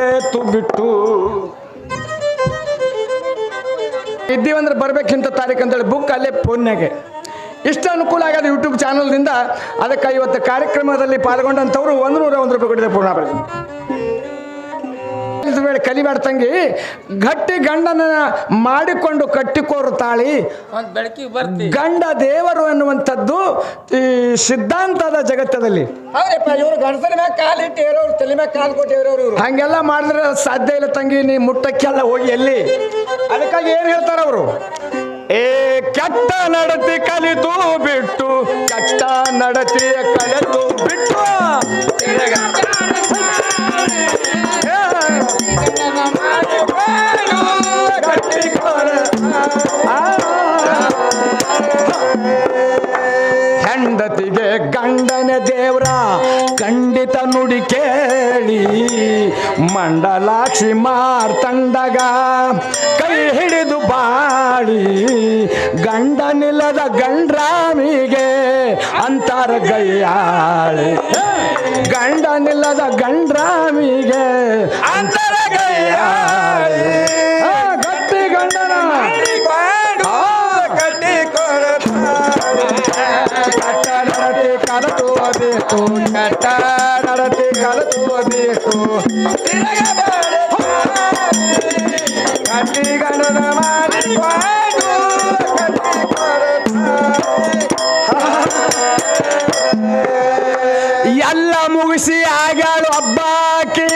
ಬಿಟ್ಟು. ಇದ್ದೀವಂದ್ರೆ ಬರ್ಬೇಕಿಂತ ತಾರೀಕು ಅಂತೇಳಿ ಬುಕ್ ಅಲ್ಲೇ ಫೋನ್ಯಾಗೆ ಇಷ್ಟು ಅನುಕೂಲ ಆಗೋದು ಯೂಟ್ಯೂಬ್ ಚಾನಲ್ನಿಂದ ಅದಕ್ಕೆ ಇವತ್ತು ಕಾರ್ಯಕ್ರಮದಲ್ಲಿ ಪಾಲ್ಗೊಂಡಂಥವ್ರು ಒಂದು ನೂರ ಒಂದು ರೂಪಾಯಿ ಕೊಟ್ಟಿದೆ ಪೂರ್ಣ ಬೆಳೆ ವೇಳೆ ಕಲಿಬೇಡ ತಂಗಿ. ಗಟ್ಟಿ ಗಂಡನ ಮಾಡಿಕೊಂಡು ಕಟ್ಟಿಕೋರು ತಾಳಿ. ಒಂದ್ ಬೆಳಕಿಗೆ ಬರ್ತಿ. ಗಂಡ ದೇವರು ಅನ್ನುವಂಥದ್ದು ಈ ಸಿದ್ಧಾಂತದ ಜಗತ್ತದಲ್ಲಿ. ಹೌದಪ್ಪ ಇವ್ರು ಗಂಡಸನ ಮ್ಯಾಗ ಕಾಲಿಟ್ಟು ಇರೋರು ತಲೆ ಮ್ಯಾಗ ಕಾಲು ಕೊಟ್ಟು ಏರೋರು ಇವ್ರು. ಹಂಗೆಲ್ಲ ಮಾಡಿದ್ರೆ ಸಾಧ್ಯ ಇಲ್ಲ ತಂಗಿ ನೀ ಮುಟ್ಟಕ್ಕೆಲ್ಲ ಹೋಗಿ ಎಲ್ಲಿ? ಅದಕ್ಕಾಗಿ ಏನ್ ಹೇಳ್ತಾರ ಅವರು? ಏ ಕೆಟ್ಟ ನಡತಿ ಕಲಿತು ಬಿಟ್ಟು ಕೆಟ್ಟ ನಡತಿಯ ಕಲಿತು ಬಿಟ್ಟು ಗಂಡನಿಲ್ಲದ ಗಂಡ್ರಾಮಿಗೆ ಅಂತಾರ ಗೈಯಾಳಿ. ಗಂಡನಿಲ್ಲದ ಗಂಡ್ರಾಮಿಗೆ ಅಂತಾರ ಗೈಯಾಳಿ. ಗಟ್ಟಿ ಗಂಡನ. ಕಟ್ಟ ನಡತೆ ಕಲತುವಬೇಕು ಕಟ್ಟ ಬೇಕು ಕಲತುವಬೇಕು ಕಟ್ಟಿ ಮುಗಿಸಿ ಆಗಾಳು ಹಬ್ಬಾಕಿ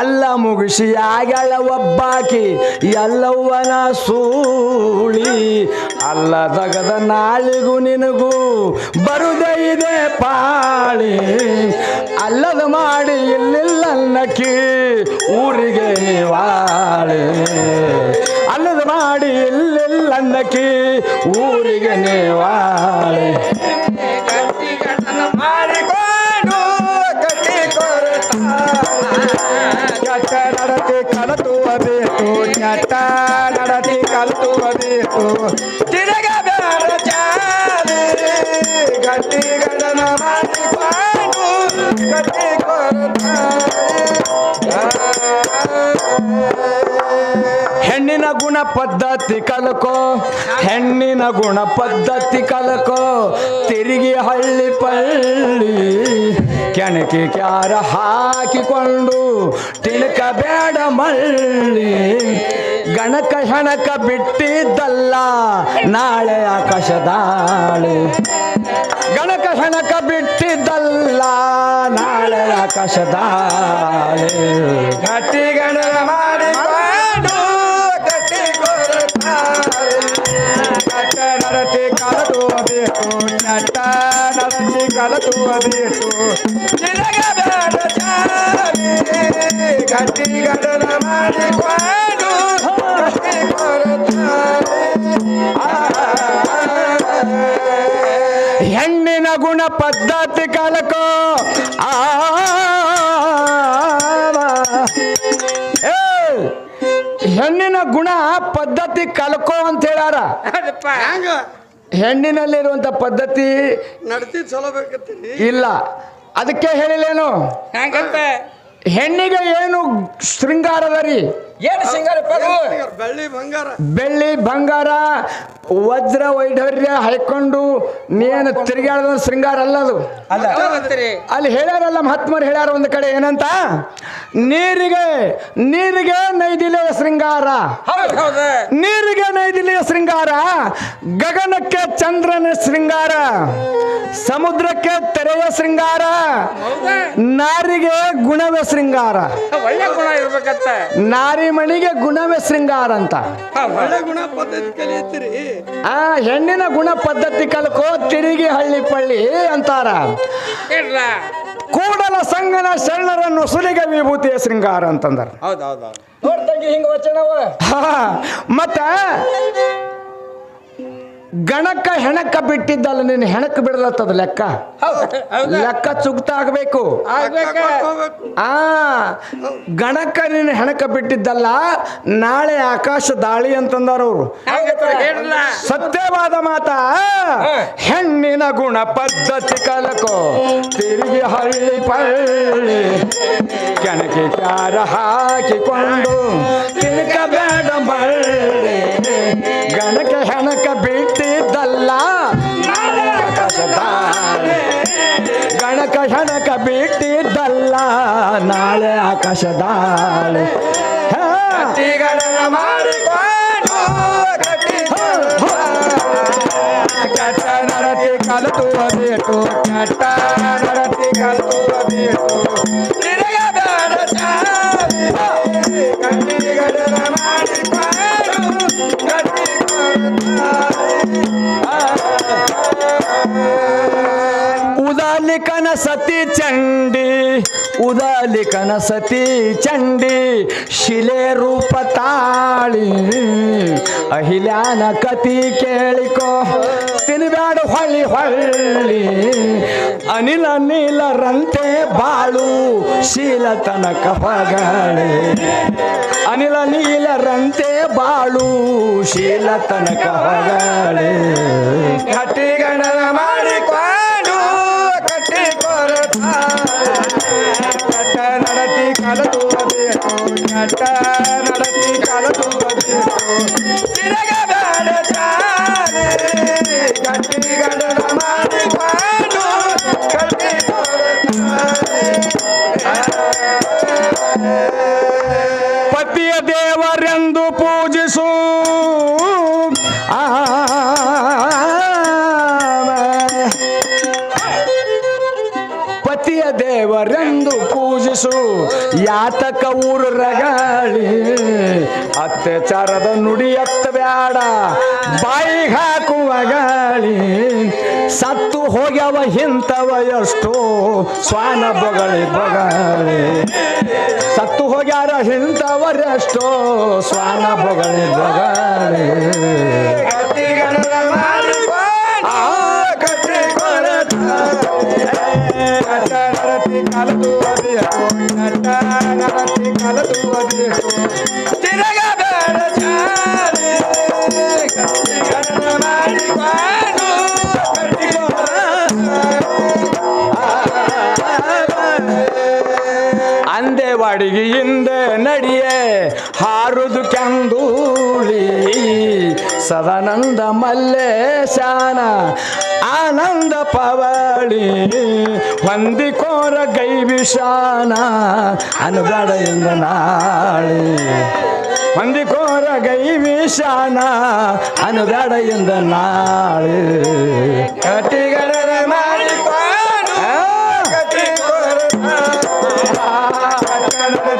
ಎಲ್ಲ ಮುಗಿಸಿ ಆಗಳ ಒಬ್ಬಾಕಿ ಎಲ್ಲವನ ಸೂಳಿ ಅಲ್ಲ ತಗದ ನಾಳಿಗೂ ನಿನಗೂ ಬರುದೇ ಇದೆ ಪಾಳಿ. ಅಲ್ಲದ ಮಾಡಿ ಇಲ್ಲಿಲ್ಲನ್ನಕ್ಕಿ ಊರಿಗೆ ನೀವಾಳೆ ಅಲ್ಲದ ಮಾಡಿ ಇಲ್ಲಿಲ್ಲನ್ನಕ್ಕಿ ಊರಿಗೆ ನೇವಾಳೆ. ಮಾಡಿಕೊಂಡು ಕಟ್ಟಿ ನಡತೆ ಕಲತುವಬೇಕು ಕೆಟ್ಟ ನಡತೆ ಕಲತುವಬೇಕು ತಿರುಗಬೇಡ ಚಾಲಿ ಗಟ್ಟಿ ಗಡನ ಮಾಡಿಕೊಂಡು ಗಟ್ಟಿ ಪದ್ಧತಿ ಕಲಕೋ, ಹೆಣ್ಣಿನ ಗುಣ ಪದ್ಧತಿ ಕಲಕೋ, ತಿರುಗಿ ಹಳ್ಳಿ ಪಳ್ಳಿ, ಕೆಣಕಿ ಕ್ಯಾರ ಹಾಕಿಕೊಂಡು ತಿಳ್ಕಬೇಡ ಮಳ್ಳಿ. ಗಣಕ ಹೆಣಕ ಬಿಟ್ಟಿದ್ದಲ್ಲ, ನಾಳೆ ಆಕಾಶದಾಳಿ. ಗಣಕ ಹೆಣಕ ಬಿಟ್ಟಿದ್ದಲ್ಲ, ನಾಳೆ ಆಕಾಶದಾಳಿ. ಗಟ್ಟಿ ಗಣನ ನಡತೆ ಕಲತುವಬೇಕು ತಿರುಗಬೇಡ ಚಾಲಿ ಗಟ್ಟಿ ಗಡನ ಮಾಡಿಕೊಂಡು. ಹೆಣ್ಣಿನ ಗುಣ ಪದ್ಧತಿ ಕಲಕೋ ಆ ಹೆಣ್ಣಿನ ಗುಣ ಪದ್ಧತಿ ಕಲಕೋ ಅಂತ ಹೇಳ್ಯಾರ ಹೌದಪ್ಪ ಹೆಣ್ಣಿನಲ್ಲಿರುವಂತ ಪದ್ಧತಿ ನಡ್ತಿ ಚಲೋ ಬೇಕತ್ತೀನಿ ಇಲ್ಲ. ಅದಕ್ಕೆ ಹೇಳಿಲ್ಲೇನು? ಹೆಂಗಂತ ಹೆಣ್ಣಿಗೆ ಏನು ಶೃಂಗಾರದ ರೀ? ಏನು ಬೆಳ್ಳಿ ಬಂಗಾರ. ಬೆಳ್ಳಿ ಬಂಗಾರ ವಜ್ರ ವೈಢರ್ಯ ಹಾಕೊಂಡು ನೀನು ತಿರುಗಾಡದ ಶೃಂಗಾರ ಅಲ್ಲ ಅದು. ಅಂತೀರಿ ಅಲ್ಲಿ ಹೇಳ್ಯಾರಲ್ಲ ಮಹಾತ್ಮರು ಹೇಳ್ಯಾರ ಒಂದು ಕಡೆ ಏನಂತ? ನೀರಿಗೆ ನೀರಿಗೆ ನೈದಿಲೆಯ ಶೃಂಗಾರ. ಹೌದು ಹೌದು. ನೀರಿಗೆ ನೈದಿಲೆಯ ಶೃಂಗಾರ ಗಗನಕ್ಕೆ ಚಂದ್ರನ ಶೃಂಗಾರ ಸಮುದ್ರಕ್ಕೆ ತೆರೆಯ ಶೃಂಗಾರ ಹೌದಾ. ನಾರಿಗೆ ಗುಣವ ಶೃಂಗಾರ. ಒಳ್ಳೆ ಗುಣ ಇರ್ಬೇಕಂತ. ನಾರಿಮಣಿಗೆ ಗುಣವ ಶೃಂಗಾರ ಅಂತ. ಒಳ್ಳೆ ಗುಣ ಪದ್ಧತಿ ಕಲಿಯತ್ತೀರಿ ಆ ಹೆಣ್ಣಿನ ಗುಣ ಪದ್ಧತಿ ಕಲ್ಕೋ ತಿರುಗಿ ಹಳ್ಳಿ ಪಳ್ಳಿ ಅಂತಾರ. ಕೂಡಲ ಸಂಗನ ಶರಣರನ್ನು ಸುಲಿಗ ವಿಭೂತಿಯ ಶೃಂಗಾರ ಅಂತಂದ್ರೆ. ಹೌದು ಹೌದು ಹೌದು. ನೋಡ್ತಂಗಿ ಹಿಂಗ ವಚನವ. ಮತ್ತ ಗಣಕ ಹೆಣಕ ಬಿಟ್ಟಿದ್ದಲ್ಲ ನೀನು ಹೆಣಕ್ ಬಿಡಲತ್ತದ ಲೆಕ್ಕ? ಲೆಕ್ಕ ಚುಕ್ತ ಆಗ್ಬೇಕು. ಆ ಗಣಕ ನೀನು ಹೆಣಕ ಬಿಟ್ಟಿದ್ದಲ್ಲ ನಾಳೆ ಆಕಾಶ ದಾಳಿ ಅಂತಂದಾರ ಅವರು. ಸತ್ಯವಾದ ಮಾತ. ಹೆಣ್ಣಿನ ಗುಣ ಪದ್ಧತಿ ಕಲಕೋ. ತಿರುಗಿ ಹಳ್ಳಿ ಪಳ್ಳಿ. ಕೆಣಕಿ ಚಾರ ಹಾಕಿಕೊಂಡು ತಿನ್ಕ ಬೇಡ ಮಳ್ಳಿ. ನಾಳೆ ಆಕಾಶ ದಾಳಿ ಹಾ. ಕೆಟ್ಟ. ಕಣ್ಣಿಗಡಲ ಮಾಡಿಕೊಂಡು ಉದಾಲಿಕನ ಸತಿ ಚಂಡಿ ಉದಾಲಿಕನ ಕನಸತಿ ಚಂಡಿ, ಶಿಲೆ ರೂಪ ತಾಳಿ. ಅಹಿಲ್ಯಾನ ಕತಿ ಕೇಳಿಕೋ, ತಿನ್ಬ್ಯಾಡ ಹೊಳ್ಳಿ ಹೊಳ್ಳಿ. ಅನಿಲ ನೀಲರಂತೆ ಬಾಳು, ಶೀಲ ತನಕ ಹೊಗಳಿ. ಅನಿಲ ನೀಲರಂತೆ ಬಾಳು, ಶೀಲ ತನಕ ಹೊಗಳಿ. ಕಟ್ಟಿಗಣನ ಮಾಡಿಕೊಂಡು ಪತಿಯ ದೇವರೆಂದು ಪೂಜಿಸು. ಯಾತಕ ಊರು ರಗಾಳಿ ಅತ್ಯಾಚಾರದ ನುಡಿ ಅತ್ತ ಬ್ಯಾಡ. ಬಾಯಿ ಹಾಕುವ ಗಾಳಿ, ಸತ್ತು ಹೋಗ್ಯವ ಹಿಂತವ ಎಷ್ಟೋ ಸ್ವಾನ ಬೊಗಳಿ ಬೊಗಳಿ. ಸತ್ತು ಹೋಗ್ಯಾರ ಹಿಂತವರೆಷ್ಟೋ ಸ್ವಾನ ಬೊಗಳಿ ಬೊಗಳಿ. నరసి కలదు అది ఎక్కువ నరసి కలదు అది ఎక్కువ తిరగబేడ చాలి ಅಂದೇವಾಡಿಗೆ ಹಿಂದೆ ನಡಿಯೇ ಹಾರುದು ಕೆಂದೂಳಿ ಸದಾನಂದ ಮಲ್ಲೇಶಾನ ಆನಂದ ಪವಳಿ ಹೊಂದಿಕೋರ ಗೈವಿಷಾನ ಅನುಬೇಡ ಇಂದ ನಾಳಿ ಹೊಂದಿಕೋರ ಗೈವಿಷಾನ ಅನುಬೇಡ ಇಂದ ನಾಳಿ ಕಟ್ಟಿಗರ ಮಾಡಿಕೊಂಡು